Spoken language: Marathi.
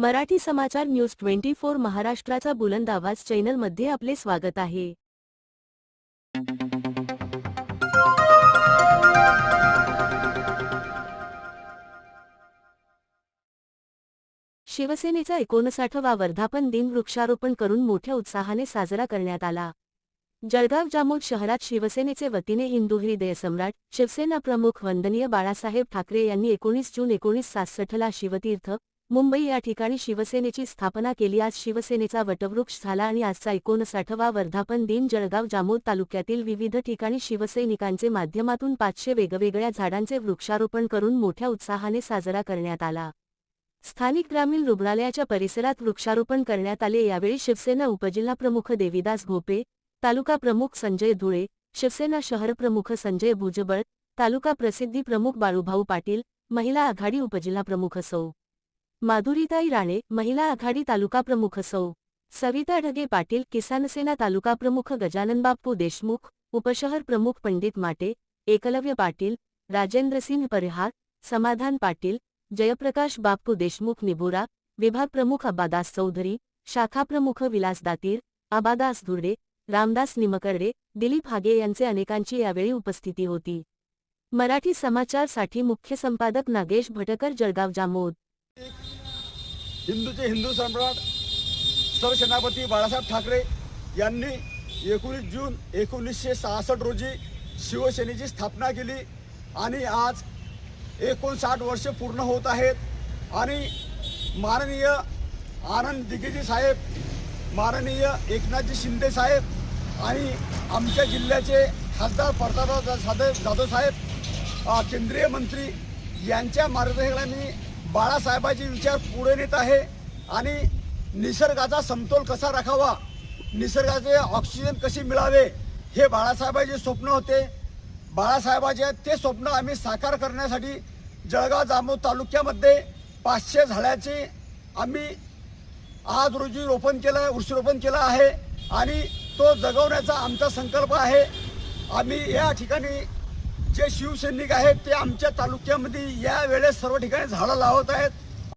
मराठी समाचार न्यूज ट्वेंटी फोर महाराष्ट्राचा बुलंद आवाज चॅनलमध्ये आपले स्वागत आहे. शिवसेनेचा एकोणसाठवा वर्धापन दिन वृक्षारोपण करून मोठ्या उत्साहाने साजरा करण्यात आला. जळगाव जामोद शहरात शिवसेनेचे वतीने हिंदू हृदय सम्राट शिवसेना प्रमुख वंदनीय बाळासाहेब ठाकरे यांनी एकोणीस जून एकोणीस सासष्टला शिवतीर्थ मुंबई या ठिकाणी शिवसेनेची स्थापना केली. आज शिवसेनेचा वटवृक्ष झाला आणि आजचा एकोणसाठवा वर्धापन दिन जळगाव जामोद तालुक्यातील विविध ठिकाणी शिवसैनिकांचे माध्यमातून पाचशे वेगवेगळ्या झाडांचे वृक्षारोपण करून मोठ्या उत्साहाने साजरा करण्यात आला. स्थानिक ग्रामीण रुग्णालयाच्या परिसरात वृक्षारोपण करण्यात आले. यावेळी शिवसेना उपजिल्हाप्रमुख देवीदास भोपे तालुका प्रमुख संजय धुळे शिवसेना शहर प्रमुख संजय भुजबळ तालुका प्रसिद्धी प्रमुख बाळूभाऊ पाटील महिला आघाडी उपजिल्हाप्रमुख सौ माधुरीताई राणे महिला आघाडी तालुका प्रमुख सौ. सविता ढगे पाटील किसानसेना तालुका प्रमुख गजानन बाप्पू देशमुख उपशहर प्रमुख पंडित माटे एकलव्य पाटील राजेंद्रसिंह परिहार समाधान पाटील जयप्रकाश बाप्पू देशमुख निबोरा विभाग प्रमुख अब्बादास चौधरी शाखा प्रमुख विलास दातीर आबादास धुर्डे रामदास निमकर्डे दिलीप हागे यांचे अनेकांची यावेळी उपस्थिती होती. मराठी समाचारसाठी मुख्य संपादक नागेश भटकर जळगाव जामोद. हिंदूचे हिंदू सम्राट सरसेनापती बाळासाहेब ठाकरे यांनी एकोणीस जून एकोणीसशे सहासष्ट रोजी शिवसेनेची स्थापना केली आणि आज एकोणसाठ वर्ष पूर्ण होत आहेत. आणि माननीय आनंद दिग्गेजी साहेब माननीय एकनाथजी शिंदे साहेब आणि आमच्या जिल्ह्याचे खासदार प्रतापराव जाधव जाधव साहेब केंद्रीय मंत्री यांच्या मार्गदर्शनाने बाळासाहेबाचे विचार पुढे नेत आहे आणि निसर्गाचा समतोल कसा राखावा? निसर्गाचे ऑक्सिजन कसे मिळावे? हे बाळासाहेबाचे स्वप्न होते. बाळासाहेबाचे ते स्वप्न आम्ही साकार करण्यासाठी जळगाव जामोद तालुक्यामध्ये पाचशे झाडाचे आम्ही आज रोजी रोपण केलं वृक्षरोपण केलं आहे आणि तो जगवण्याचा आमचा संकल्प आहे. आम्ही या ठिकाणी जे शिवसैनिक आहेत ते आमच्या तालुक्यामध्ये या वेळेस सर्व ठिकाणी झाडं लावत आहेत.